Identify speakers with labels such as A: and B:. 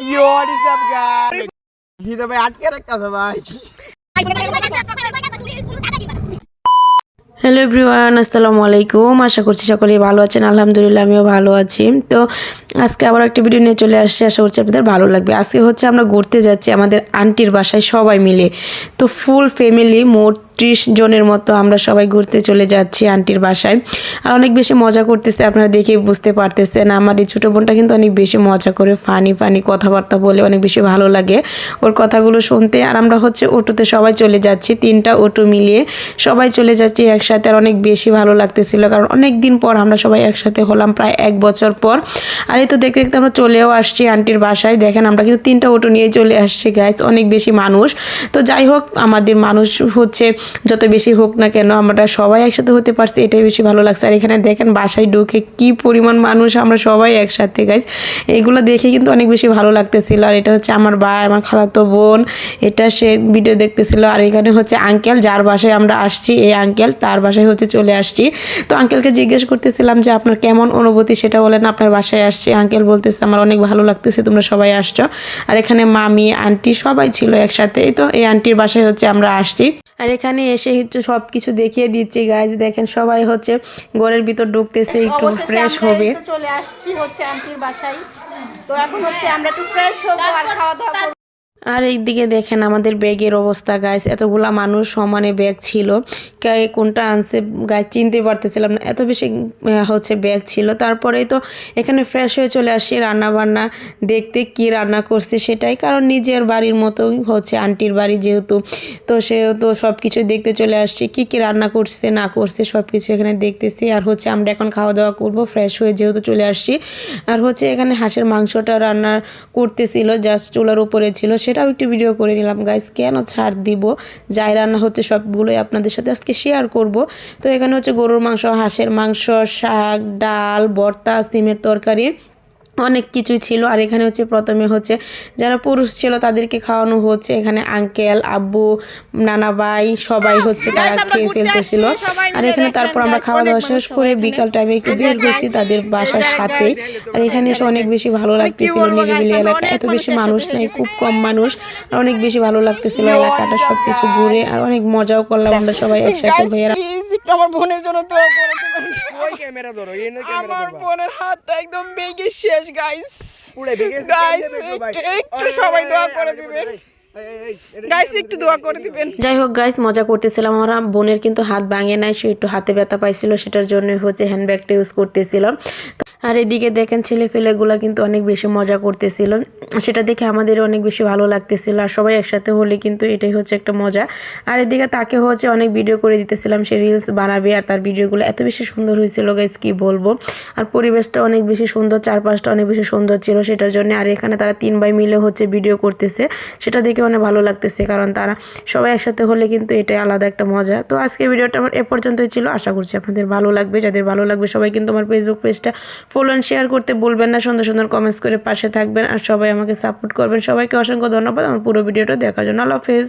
A: What is up, guys?
B: Hello everyone আসসালামু আলাইকুম। আশা করছি সকলেই ভালো আছেন। আলহামদুলিল্লাহ আমিও ভালো আছি। তো আজকে আবার একটা ভিডিও নিয়ে চলে আসছি। আশা করছি আপনাদের ভালো লাগবে। আজকে হচ্ছে আমরা ঘুরতে যাচ্ছি আমাদের আন্টির বাসায় সবাই মিলে। তো ফুল ফ্যামিলি মোট ত্রিশ জনের মতো আমরা সবাই ঘুরতে চলে যাচ্ছি আন্টির বাসায়। আর অনেক বেশি মজা করতেছে, আপনারা দেখেই বুঝতে পারতেছেন। আমার এই ছোটো বোনটা কিন্তু অনেক বেশি মজা করে ফানি ফানি কথাবার্তা বলে অনেক বেশি ভালো লাগে ওর কথাগুলো শুনতে। আর আমরা হচ্ছে অটোতে সবাই চলে যাচ্ছি, তিনটা অটো মিলিয়ে সবাই চলে যাচ্ছি একসাথে। আর অনেক বেশি ভালো লাগতেছিল কারণ অনেক দিন পর আমরা সবাই একসাথে হলাম, প্রায় এক বছর পর। আর এই তো দেখতে দেখতে আমরা চলেও আসছি আন্টির বাসায়। দেখেন আমরা কিন্তু তিনটা অটো নিয়ে চলে আসছি গাইজ অনেক বেশি মানুষ। তো যাই হোক, আমাদের মানুষ হচ্ছে যত বেশি হোক না কেন, আমরা সবাই একসাথে হতে পারছি, এটাই বেশি ভালো লাগছে। আর এখানে দেখেন বাসায় ঢুকে কি পরিমাণ মানুষ, আমরা সবাই একসাথে গাইজ এগুলো দেখে কিন্তু অনেক বেশি ভালো লাগতেছিল। আর এটা হচ্ছে আমার ভাই, আমার খালাতো বোন, এটা সে ভিডিও দেখতেছিল। আর এখানে হচ্ছে আঙ্কেল যার বাসায় আমরা আসছি, এই আঙ্কেল তার বাসায় হচ্ছে চলে আসছি। তো আঙ্কেলকে জিজ্ঞেস করতেছিলাম যে, আপনার কেমন অনুভূতি? সেটা বলেন, আপনার বাসায় আসছি। আঙ্কেল বলতেছে, আমার অনেক ভালো লাগতেছে, তোমরা সবাই আসছো। আর এখানে মামি আন্টি সবাই ছিল একসাথে। তো, এই আন্টির বাসায় হচ্ছে আমরা আসছি। আর এখানে এসে হচ্ছে সব কিছু দেখিয়ে দিচ্ছি গাইজ দেখেন সবাই হচ্ছে ঘরের ভিতর ঢুকতেছে একটু ফ্রেশ হবে।
C: চলে আসছি হচ্ছে আন্টির বাসায়। তো এখন হচ্ছে আমরা একটু ফ্রেশ হব আর খাওয়া দাওয়া
B: আর এইদিকে দেখেন আমাদের ব্যাগের অবস্থা গাছ এতগুলা মানুষ সমানে ব্যাগ ছিল। কে কোনটা আনছে গাছ চিনতে পারতেছিলাম না। এত বেশি হচ্ছে ব্যাগ ছিল। তারপরেই তো এখানে ফ্রেশ হয়ে চলে আসি রান্না বান্না দেখতে কি রান্না করছে সেটাই। কারণ নিজের বাড়ির মতোই হচ্ছে আন্টির বাড়ি যেহেতু। তো সেহেতু সব কিছু দেখতে চলে আসছি। কি কি রান্না করছে, না করছে সব কিছু এখানে দেখতেছি। আর হচ্ছে আমরা এখন খাওয়া দাওয়া করব ফ্রেশ হয়ে যেহেতু চলে আসছি। আর হচ্ছে এখানে হাঁসের মাংসটা রান্না করতেছিল জাস্ট চুলার উপরে ছিল। সেটাও একটু ভিডিও করে নিলাম গাইস কেন ছাড় দিব? যাই রান্না হচ্ছে সবগুলোই আপনাদের সাথে আজকে শেয়ার করব। তো এখানে হচ্ছে গরুর মাংস, হাঁসের মাংস, শাক, ডাল, ভর্তা, সিমের তরকারি। অনেক কিছুই ছিল। আর এখানে হচ্ছে প্রথমে হচ্ছে যারা পুরুষ ছিল তাদেরকে খাওয়ানো হচ্ছে। এখানে আঙ্কেল আব্বু নানা ভাই সবাই হচ্ছে তারা খেয়ে ফেলতেছিল। আর এখানে তারপর আমরা খাওয়া দাওয়া শেষ করে বিকাল টাইমে একটু বের হয়েছি তাদের বাসার সাথে। আর এখানে এসে অনেক বেশি ভালো লাগতেছিল নিরিবিলি এলাকা এত বেশি
C: মানুষ
B: নাই খুব কম মানুষ। আর অনেক বেশি ভালো লাগতেছিল এলাকাটা সবকিছু ঘুরে। আর অনেক মজাও করলাম আমরা সবাই একসাথে ভাইয়ারা।
C: একটু আমার বোনের জন্য দোয়া করে
A: ওই ক্যামেরা ধরো এই না ক্যামেরা
C: আমার বোনের হাতটা একদম ভেঙে শেষ গাইস
A: পুরো ভাই।
C: একটু- সবাই দোয়া করে দিবেন। গাইস একটু দোয়া করে দিবেন।
B: যাই হোক গাইস মজা করতেছিলাম। আমরা বোনের কিন্তু হাত ভাঙে নাই সে একটু হাতে ব্যথা পাইছিল সেটার জন্য হচ্ছে হ্যান্ডব্যাগটা ইউজ করতেছিল আর এদিকে দেখেন ছেলে ফেলেগুলো কিন্তু অনেক বেশি মজা করতেছিল। সেটা দেখে আমাদের অনেক বেশি ভালো লাগতেছিল। আর সবাই একসাথে হলে কিন্তু এটাই হচ্ছে একটা মজা। আর এদিকে তাকে হচ্ছে অনেক ভিডিও করে দিতেছিলাম। সে রিলস বানাবে আর তার ভিডিওগুলো এত বেশি সুন্দর হয়েছিল গাইস কি বলব? আর পরিবেশটা অনেক বেশি সুন্দর, চারপাশটা অনেক বেশি সুন্দর ছিল সেটার জন্য। আর এখানে তারা তিন ভাই মিলে হচ্ছে ভিডিও করতেছে। সেটা দেখে অনেক ভালো লাগতেছে কারণ তারা সবাই একসাথে হলে কিন্তু এটাই আলাদা একটা মজা। তো আজকে ভিডিওটা আমার এ পর্যন্তই ছিল। আশা করছি আপনাদের ভালো লাগবে। যাদের ভালো লাগবে সবাই কিন্তু আমার ফেসবুক পেজটা ফলো অ্যান্ড শেয়ার করতে বলবেন না, সুন্দর সুন্দর কমেন্টস করে পাশে থাকবেন আর সবাই আমাকে সাপোর্ট করবেন। সবাইকে অসংখ্য ধন্যবাদ। আমার পুরো ভিডিওটা দেখার জন্য আল্লাহ হাফেজ।